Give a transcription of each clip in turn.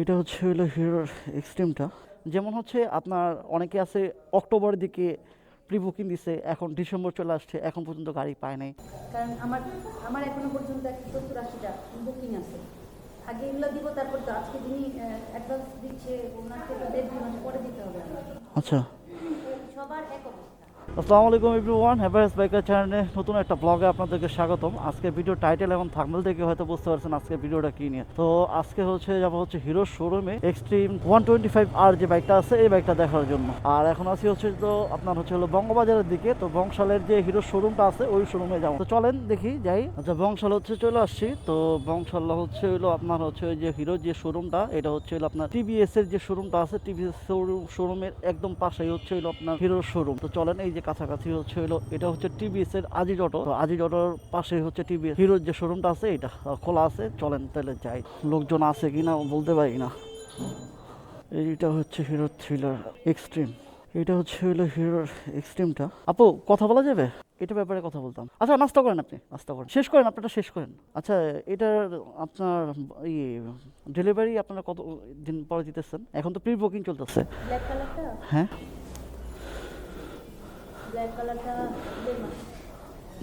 এটা হচ্ছে হলো হিরোর এক্সট্রিমটা। যেমন হচ্ছে আপনার অনেকে আছে অক্টোবরের দিকে প্রি বুকিং দিছে এখন ডিসেম্বর চলে আসছে এখন পর্যন্ত গাড়ি পায় নাই। কারণ আমার আমার এখনও পর্যন্ত একটা সত্তর আশিটা বুকিং আছে। আগে এগুলো দিব তারপর আজকে যিনি অ্যাডভান্স দিচ্ছে ওনাকে তো দেড় দুই মাস পরে দিতে হবে আচ্ছা। আসসালামু আলাইকুম এভরিওয়ান হ্যাভারেস বাইকার চ্যানেলে নতুন একটা ব্লগে আপনাদেরকে স্বাগতম। আজকে ভিডিও টাইটেল এবং থাকমেল থেকে হয়তো বুঝতে পারছেন আজকে ভিডিওটা কি নিয়ে। তো আজকে হচ্ছে যাব হচ্ছে হিরো শোরুমে এক্সট্রিম ওয়ান টোয়েন্টি ফাইভ আর যে বাইকটা আছে, এই বাইকটা দেখার জন্য। আর এখন আছি হচ্ছে তো আপনার হচ্ছে হলো বঙ্গবাজারের দিকে। তো বংশালের যে হিরো শোরুমটা আছে, ওই শোরুমে যাব। তো চলেন দেখি, যাই। আচ্ছা বংশাল হচ্ছে চলে আসছি। তো বংশাল হচ্ছে হলো আপনার হচ্ছে ওই যে হিরো যে শোরুমটা এটা হচ্ছে হলো আপনার টিভিএস এর যে শোরুমটা আছে টিভিএস শোরুমের একদম পাশেই হচ্ছে হলো আপনার হিরো শোরুম তো চলেন, এই যে কাছাকাছি হচ্ছে হলো এটা হচ্ছে টিভিএস এর আজিজ অটো। তো আজিজ অটোর পাশেই হচ্ছে টিভিএস হিরোর যে শোরুমটা আছে এটা খোলা আছে। চলেন তাহলে যাই। লোকজন আছে কিনা বলতে পারি না। এইটা হচ্ছে হিরো থ্রিলার এক্সট্রিম এটা হচ্ছে হলো হিরোর এক্সট্রিমটা আপু কথা বলা যাবে? এটা ব্যাপারে কথা বলতাম। আচ্ছা নাস্তা করেন আপনি। নাস্তা করেন। শেষ করেন আপনারটা শেষ করেন। আচ্ছা এটার আপনার ইয়ে ডেলিভারি আপনারা কত দিন পরে দিতেছেন? এখন তো প্রি বুকিং চলতেছে হ্যাঁ?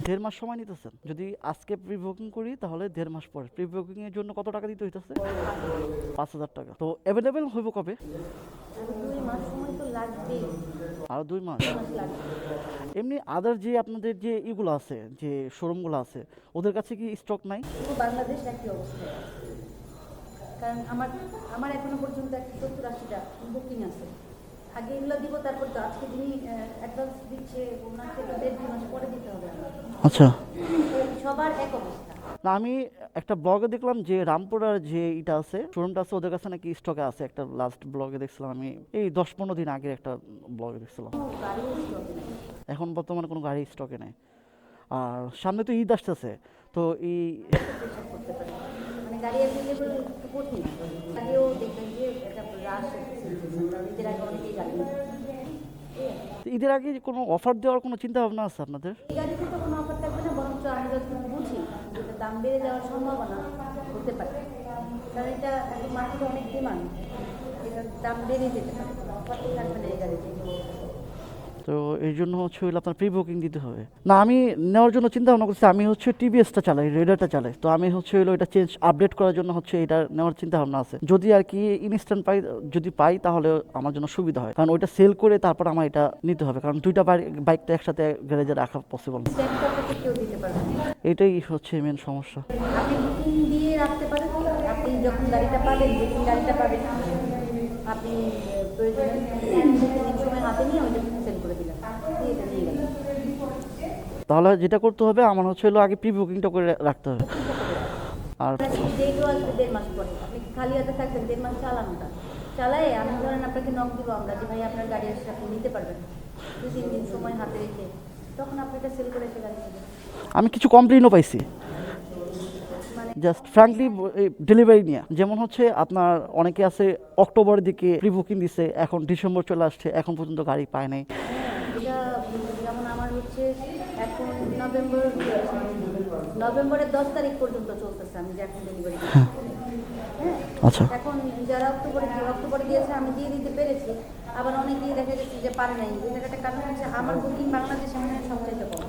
দেড় মাস। সময় নিতেছেন? যদি আজকে প্রি বুকিং করি তাহলে দেড় মাস পরে। প্রি বুকিং এর জন্য কত টাকা দিতে হইতেছে? পাঁচ হাজার টাকা। তো অ্যাভেলেবেল হইব কবে? আর দুই মাস? এমনি আদার যে আপনাদের যে ইগুলো আছে যে শোরুমগুলো আছে ওদের কাছে কি স্টক নাই? বাংলাদেশ একই অবস্থা। কারণ আমার আমার এখনও পর্যন্ত একটা সত্তর আশিটা বুকিং আছে। আগে এগুলো দিব তারপর তো আজকে যিনি অ্যাডভান্স দিচ্ছে ওনাকে তো দেড় দুই মাস পরে দিতে হবে আচ্ছা। সবার এক অবস্থা। না আমি একটা ব্লগে দেখলাম যে রামপুরার যে এটা আছে শোরুমটা আছে ওদের কাছে নাকি স্টকে আছে একটা লাস্ট ব্লগে দেখছিলাম আমি। এই দশ পনেরো দিন আগে একটা ব্লগে দেখছিলাম। এখন বর্তমানে কোনো গাড়ি স্টকে নেই। আর সামনে তো ঈদ আসতেছে তো এই মানে গাড়ি ঈদের আগে কোনো অফার দেওয়ার কোনো চিন্তা ভাবনা আছে আপনাদের? আমি দাম বেড়ে যাওয়ার সম্ভাবনা হতে পারে। কারণ এটা মার্কেটে অনেক ডিমান্ড এটা দাম বেড়ে যেতে পারে। অফার তো থাকবে না এই গাড়িতে তো এই জন্য হচ্ছে হলো আপনার প্রি বুকিং দিতে হবে। না আমি নেওয়ার জন্য চিন্তা ভাবনা করছি আমি হচ্ছে টিভিএসটা চালাই রেডারটা চালাই। তো আমি হচ্ছে হলো এটা চেঞ্জ আপডেট করার জন্য হচ্ছে এটা নেওয়ার চিন্তা ভাবনা আছে। যদি আর কি ইনস্ট্যান্ট পাই যদি পাই তাহলে আমার জন্য সুবিধা হয়। কারণ ওইটা সেল করে তারপর আমার এটা নিতে হবে। কারণ দুইটা বাইকটা একসাথে গ্যারেজে রাখা পসিবল এটাই হচ্ছে মেন সমস্যা। আপনি বুকিং দিয়ে রাখতে পারেন। আপনি যখন গাড়িটা পাবেন গাড়িটা পাবেন। আপনি সময় হাতে নিয়ে ওইটা করে এটা নিয়ে তাহলে যেটা করতে হবে আমার হচ্ছে হলো আগে প্রি বুকিংটা করে রাখতে হবে। আর আসবে দেড় মাস পরে? আপনি খালি হাতে থাকবেন? দেড় মাস চালানোটা চালাই আমি ধরেন আপনাকে নক দিব আমরা যে ভাই আপনার গাড়ি আপনি নিতে পারবেন দু তিন দিন সময় হাতে রেখে তখন আপনাকে সেল করে সে গাড়ি আমি কিছু কমপ্লেনও পাইছি। জাস্ট ফ্র্যাঙ্কলি ডেলিভারি নিয়ে। যেমন হচ্ছে আপনার অনেকে আছে অক্টোবরের দিকে প্রি বুকিং দিছে এখন ডিসেম্বর চলে আসছে এখন পর্যন্ত গাড়ি পায় নাই। যেমন আমার হচ্ছে এখন নভেম্বর নভেম্বরের দশ তারিখ পর্যন্ত চলতেছে আমি যে এখন ডেলিভারি আচ্ছা। এখন যারা অক্টোবরে অক্টোবরে দিয়েছে আমি দিয়ে দিতে পেরেছি। আবার অনেকেই দেখা গেছে যে পারে নাই। এটার একটা কারণ হচ্ছে আমার বুকিং বাংলাদেশে সবচাইতে কম।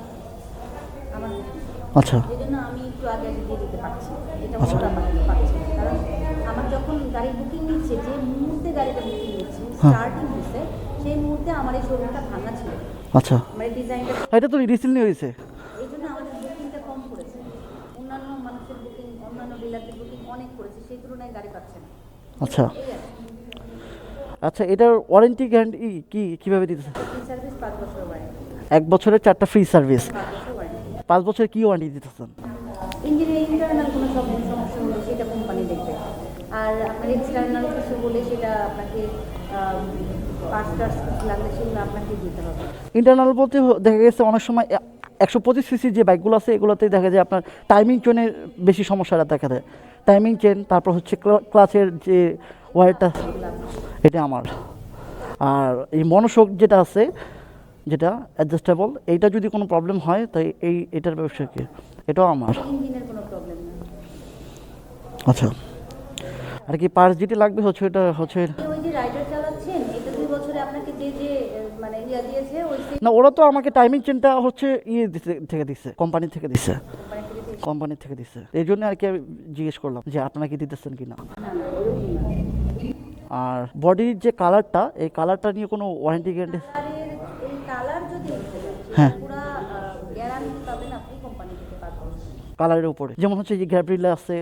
আচ্ছা। এই আমি একটু আগে আগে দিয়ে দিতে পারছি। এটা আচ্ছা। ওরা পারছে কারণ আমার যখন গাড়ি বুকিং নিচ্ছে যে মুহূর্তে গাড়িটা বুকিং নিচ্ছে হ্যাঁ। স্টার্টিং সেই মুহূর্তে আমার এই শোরুমটা ভাঙা ছিল। আচ্ছা। ডিজাইনটা এটা তো রিসেন্টলি হয়েছে। এই জন্য আমাদের বুকিংটা কম করেছে। অন্যান্য মানুষের বুকিং অন্যান্য ডিলারদের বুকিং অনেক করেছে সেই তুলনায় গাড়ি পাচ্ছে না। আচ্ছা। আচ্ছা এটার ওয়ারেন্টি গ্যারান্টি কি? কীভাবে দিতেছে? এক বছরের চারটা ফ্রি সার্ভিস পাঁচ বছর কি ওয়ারেন্টি দিতেছেন? ইন্টারনাল কোনো সমস্যা হলে সেটা কোম্পানি দেখবে। আর আপনার এক্সটার্নাল কিছু বলে সেটা আপনাকে ইন্টারনাল বলতে দেখা গেছে অনেক সময় একশো পঁচিশ সিসি যে বাইকগুলো আছে এগুলোতে দেখা যায় আপনার টাইমিং চেনের বেশি সমস্যাটা দেখা দেয়। টাইমিং চেন তারপর হচ্ছে ক্লাসের যে ওয়ারটা এটা আমার। আর এই মনোশোক যেটা আছে যেটা অ্যাডজাস্টেবল এইটা যদি কোনো প্রবলেম হয় তাই এই এটার ব্যবসা কি? এটাও আমার। আচ্ছা। আর কি পার্স যেটি লাগবে হচ্ছে এটা হচ্ছে মানে না ওরা তো আমাকে টাইমিং চেনটা হচ্ছে ইয়ে থেকে দিচ্ছে কোম্পানি থেকে দিচ্ছে কোম্পানি থেকে দিচ্ছে এই জন্য আর কি আমি জিজ্ঞেস করলাম যে আপনারা কি দিতেছেন কি না আর বডির যে কালারটা এই কালারটা নিয়ে কোনো ওয়ারেন্টি গ্যারান্টি কালারের এই কালার যদি নিতে চান, হ্যাঁ। পুরা গ্যারান্টি পাবেন আপনি কোম্পানি কালারের উপরে। যেমন হচ্ছে যে গ্যাব্রিলা আছে।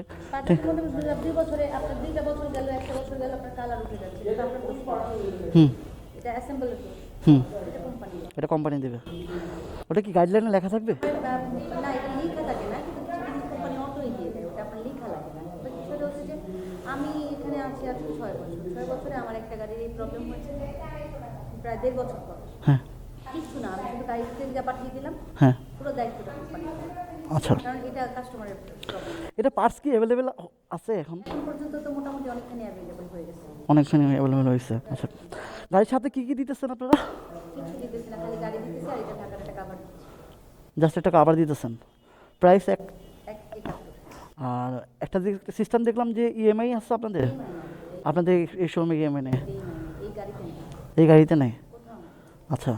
হুম। এটা অ্যাসেম্বল হুম। এটা কোম্পানি দেবে। ওটা কি গাইডলাইনে লেখা থাকবে? না এটা লেখা থাকে না কিন্তু কিছু কিছু কোম্পানি অটোই দিয়ে দেয় ওটা আপনার লেখা লাগে না। But বিষয়টা হচ্ছে যে আমি এখানে আছি আজকে ছয় বছর। ছয় বছরে আমার একটা গাড়ির এই প্রবলেম হয়েছে। প্রায় দেড় বছর না আমি শুধু গাড়ি থেকে পাঠিয়ে দিলাম হ্যাঁ। পুরো দায়িত্বটা কোম্পানি আচ্ছা। কারণ এটা কাস্টমারের এটা পার্টস কি অ্যাভেলেবেল আছে এখন? এখন পর্যন্ত তো মোটামুটি অনেকখানি অ্যাভেলেবল হয়ে গেছে। অনেকখানি অ্যাভেলেবেল হয়েছে আচ্ছা। গাড়ির সাথে কি কি দিতেছেন আপনারা? কিছু দিতেছি না খালি গাড়ি দিতেছি আর এটা ঢাকার একটা কাভার জাস্ট একটা কাবার দিতেছেন? প্রাইস এক আর একটা সিস্টেম দেখলাম যে ইএমআই আছে আপনাদের? আপনাদের এই শোরুমে ইএমআই নেই? এই গাড়িতে নেই। আচ্ছা।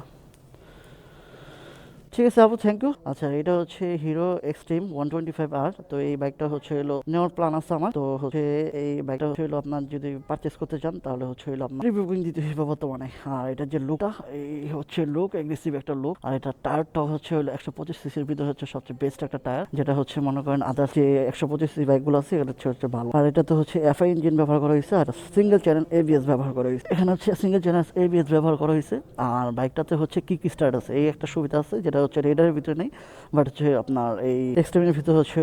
ঠিক আছে আপু থ্যাংক ইউ আচ্ছা এটা হচ্ছে Hero Xtreme one twenty five আর তো এই বাইকটা হচ্ছে হলো নেওয়ার প্ল্যান আছে আমার, তো হচ্ছে এই বাইকটা হচ্ছে হলো আপনার যদি পারচেস করতে চান, তাহলে হচ্ছে হলো আপনার রিভিউকিং দিতে হবে বর্তমানে। আর এটার যে লুকটা এই হচ্ছে লুক এগ্রেসিভ একটা লুক আর এটা টায়ারটা হচ্ছে হলো একশো পঁচিশ সিসির ভিতরে হচ্ছে সবচেয়ে বেস্ট একটা টায়ার যেটা হচ্ছে মনে করেন আদার্স যে একশো পঁচিশ সিসি বাইকগুলো আছে, এটা হচ্ছে হচ্ছে ভালো। আর এটা তো হচ্ছে এফআই ইঞ্জিন ব্যবহার করা হয়েছে, আর সিঙ্গেল চ্যানেল এবিএস ব্যবহার করা হয়েছে। এখানে হচ্ছে সিঙ্গেল চ্যানেল এবিএস ব্যবহার করা হয়েছে, আর বাইকটাতে হচ্ছে কিক স্টার্ট আছে, এই একটা সুবিধা আছে, যেটা হচ্ছে রেডারের ভিতরে নেই বাট হচ্ছে আপনার এই এক্সট্রিমের ভিতরে হচ্ছে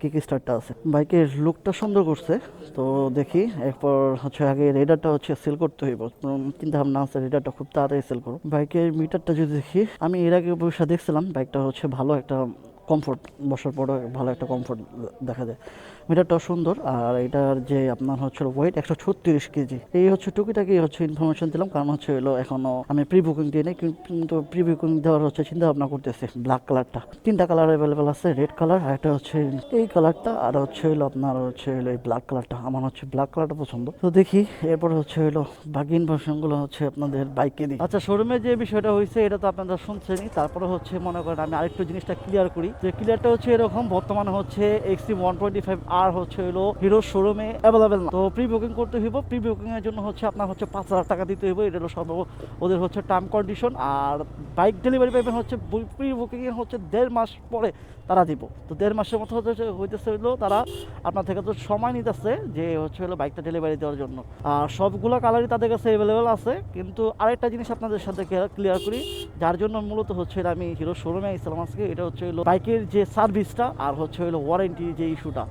কিক স্টার্টটা আছে। বাইকের লুকটা সুন্দর করছে, তো দেখি এরপর হচ্ছে আগে রেডারটা হচ্ছে সেল করতে হইব। চিন্তা ভাবনা আছে, রেডারটা খুব তাড়াতাড়ি সেল করো বাইকের মিটারটা যদি দেখি, আমি এর আগে অবশ্যই দেখছিলাম, বাইকটা হচ্ছে ভালো একটা কমফোর্ট বসার পরে ভালো একটা কমফোর্ট দেখা যায়। মিটারটাও সুন্দর, আর এটার যে আপনার হচ্ছে ওয়েট একশো ছত্রিশ কেজি। এই হচ্ছে টুকিটাকি হচ্ছে ইনফরমেশন দিলাম, কারণ হচ্ছে হলো এখনও আমি প্রি বুকিং দিয়ে নেই কিন্তু প্রি বুকিং দেওয়ার হচ্ছে চিন্তা ভাবনা করতেছি ব্ল্যাক কালারটা তিনটা কালার অ্যাভেলেবেল আছে রেড কালার আর একটা হচ্ছে এই কালারটা আর হচ্ছে হলো আপনার হচ্ছে হলো এই ব্ল্যাক কালারটা আমার হচ্ছে ব্ল্যাক কালারটা পছন্দ। তো দেখি, এরপর হচ্ছে হলো বাকি ইনফরমেশনগুলো হচ্ছে আপনাদের বাইকে দিই। আচ্ছা শোরুমে যে বিষয়টা হয়েছে, এটা তো আপনারা শুনছেনই। তারপরে হচ্ছে মনে করেন আমি আরেকটু জিনিসটা ক্লিয়ার করি। যে ক্লিয়ারটা হচ্ছে এরকম, বর্তমানে হচ্ছে এক্সি ওয়ান টোয়েন্টি ফাইভ আর হচ্ছে হলো হিরো শোরুমে অ্যাভেলেবেল না। তো প্রি বুকিং করতে হইব প্রি বুকিং এর জন্য হচ্ছে আপনার হচ্ছে পাঁচ হাজার টাকা দিতে হইব। এটা হলো সর্ব, ওদের হচ্ছে টার্ম কন্ডিশন আর বাইক ডেলিভারি পাইবেন হচ্ছে প্রি বুকিং এর হচ্ছে দেড় মাস পরে তারা দিব। তো দেড় মাসের মতো হচ্ছে হইতেছে হইল তারা আপনার থেকে তো সময় নিতেছে যে হচ্ছে হলো বাইকটা ডেলিভারি দেওয়ার জন্য। আর সবগুলো কালারই তাদের কাছে অ্যাভেলেবেল আছে। কিন্তু আরেকটা জিনিস আপনাদের সাথে ক্লিয়ার করি, যার জন্য মূলত হচ্ছে আমি হিরো শোরুমে আসলাম আজকে, এটা হচ্ছে হলো বাইকের যে সার্ভিসটা আর হচ্ছে হলো ওয়ারেন্টি যে ইস্যুটা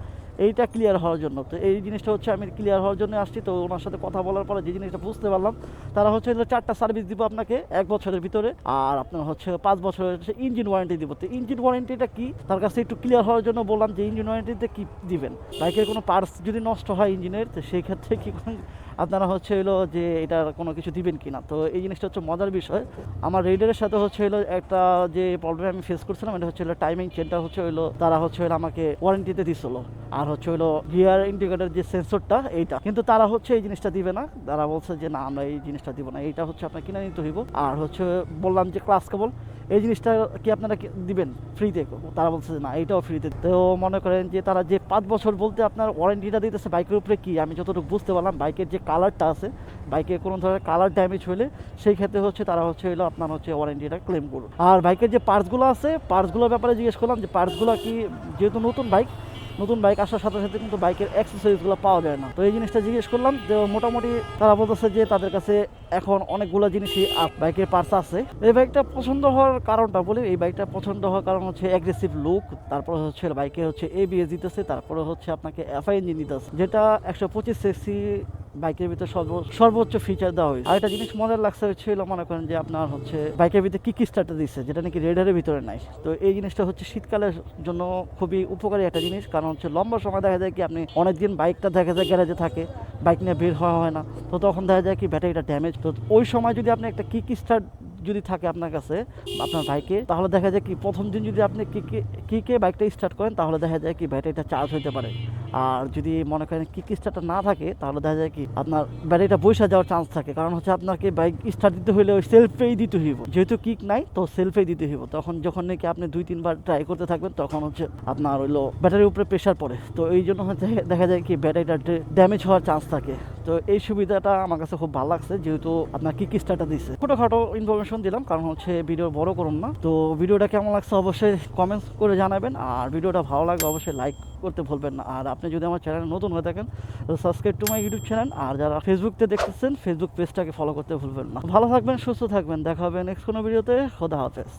এইটা ক্লিয়ার হওয়ার জন্য। তো এই জিনিসটা হচ্ছে আমি ক্লিয়ার হওয়ার জন্য আসছি। তো ওনার সাথে কথা বলার পরে যে জিনিসটা বুঝতে পারলাম, তারা হচ্ছে চারটা সার্ভিস দিব আপনাকে এক বছরের ভিতরে। আর আপনার হচ্ছে পাঁচ বছরের হচ্ছে ইঞ্জিন ওয়ারেন্টি দিব। তো ইঞ্জিন ওয়ারেন্টিটা কি? তার কাছে একটু ক্লিয়ার হওয়ার জন্য বললাম যে ইঞ্জিন ওয়ারেন্টিতে কী দিবেন? বাইকের কোনো পার্টস যদি নষ্ট হয় ইঞ্জিনের তো সেই ক্ষেত্রে কি আপনারা হচ্ছে হলো যে এটার কোনো কিছু দিবেন কি না তো এই জিনিসটা হচ্ছে মজার বিষয়। আমার রেডারের সাথে হচ্ছে হলো একটা যে প্রবলেম আমি ফেস করছিলাম, এটা হচ্ছে হলো টাইমিং চেনটা হচ্ছে হলো তারা হচ্ছে হলো আমাকে ওয়ারেন্টিতে দিছিল। আর হচ্ছে হলো গিয়ার ইন্ডিকেটর যে সেন্সরটা এইটা। কিন্তু তারা হচ্ছে এই জিনিসটা দিবে না। তারা বলছে যে, না, আমরা এই জিনিসটা দিব না। এইটা হচ্ছে আপনার কিনে নিতে হইব। আর হচ্ছে বললাম যে, ক্লাস কেবল, এই জিনিসটা কি আপনারা দিবেন? ফ্রিতে তারা বলছে না, এইটাও ফ্রিতে তো মনে করেন যে, তারা যে পাঁচ বছর বলতে আপনার ওয়ারেন্টিটা দিতেছে বাইকের উপরে কি? আমি যতটুকু বুঝতে পারলাম বাইকের যে কালারটা আছে। বাইকের কোনো ধরনের কালার ড্যামেজ হলে সেই ক্ষেত্রে হচ্ছে তারা হচ্ছে হলো আপনার হচ্ছে ওয়ারেন্টিটা ক্লেম করুন আর বাইকের যে পার্টসগুলো আছে পার্টসগুলোর ব্যাপারে জিজ্ঞেস করলাম যে পার্টসগুলো কি যেহেতু নতুন বাইক নতুন বাইক আসার সাথে সাথে কিন্তু বাইকের অ্যাক্সেসরিজগুলো পাওয়া যায় না। তো এই জিনিসটা জিজ্ঞেস করলাম যে মোটামুটি তারা বলতেছে যে তাদের কাছে এখন অনেকগুলো জিনিসই বাইকের পার্টস আছে। এই বাইকটা পছন্দ হওয়ার কারণটা বলি, এই বাইকটা পছন্দ হওয়ার কারণ হচ্ছে অ্যাগ্রেসিভ লুক তারপরে হচ্ছে বাইকে হচ্ছে এ এবিএস দিতেছে, তারপরে হচ্ছে আপনাকে এফআই ইঞ্জিন দিতেছে, যেটা একশো পঁচিশ সিসি বাইকের ভিতরে সর্ব- সর্বোচ্চ ফিচার দেওয়া হয়েছে। আর একটা জিনিস মজার লাগছে ছিল, মনে করেন যে আপনার হচ্ছে বাইকের ভিতরে কিক স্টার্টটা দিচ্ছে যেটা নাকি রেডারের ভিতরে নাই। তো এই জিনিসটা হচ্ছে শীতকালের জন্য খুবই উপকারী একটা জিনিস, কারণ হচ্ছে লম্বা সময় দেখা যায় কি আপনি অনেকদিন বাইকটা দেখা যায় গ্যারেজে থাকে, বাইক নিয়ে বের হওয়া হয় না। তো তখন দেখা যায় কি ব্যাটারিটা ড্যামেজ তো ওই সময় যদি আপনি একটা কিক স্টার্ট যদি থাকে আপনার কাছে, আপনার বাইকে, তাহলে দেখা যায় কি প্রথম দিন যদি আপনি কিক কিকে বাইকটা স্টার্ট করেন, তাহলে দেখা যায় কি ব্যাটারিটা চার্জ হতে পারে। আর যদি মনে করেন কিক স্টার্টটা না থাকে, তাহলে দেখা যায় কি আপনার ব্যাটারিটা বসে যাওয়ার চান্স থাকে। কারণ হচ্ছে আপনাকে বাইক স্টার্ট দিতে হলে ওই সেলফেই দিতে হইব। যেহেতু কিক নাই, তো সেলফেই দিতে হইব। তখন যখন নাকি আপনি দুই, তিনবার ট্রাই করতে থাকবেন, তখন হচ্ছে আপনার হইল ব্যাটারির উপরে প্রেশার পড়ে। তো এই জন্য হচ্ছে দেখা যায় কি ব্যাটারিটা ড্যামেজ হওয়ার চান্স থাকে। তো এই সুবিধাটা আমার কাছে খুব ভালো লাগছে, যেহেতু আপনার কিক স্টার্টটা দিচ্ছে ছোটোখাটো ইনফরমেশন দিলাম, কারণ হচ্ছে ভিডিও বড় করুন না। তো ভিডিওটা কেমন লাগছে অবশ্যই কমেন্টস করে জানাবেন। আর ভিডিওটা ভালো লাগলে অবশ্যই লাইক করতে ভুলবেন না। আর আপনি যদি আমার চ্যানেল নতুন হয়ে থাকেন subscribe to my YouTube channel আর যারা ফেসবুকতে দেখতেছেন ফেসবুক পেজটাকে ফলো করতে ভুলবেন না। ভালো থাকবেন, সুস্থ থাকবেন। দেখা হবে নেক্সট কোনো ভিডিওতে খোদা হাফেজ।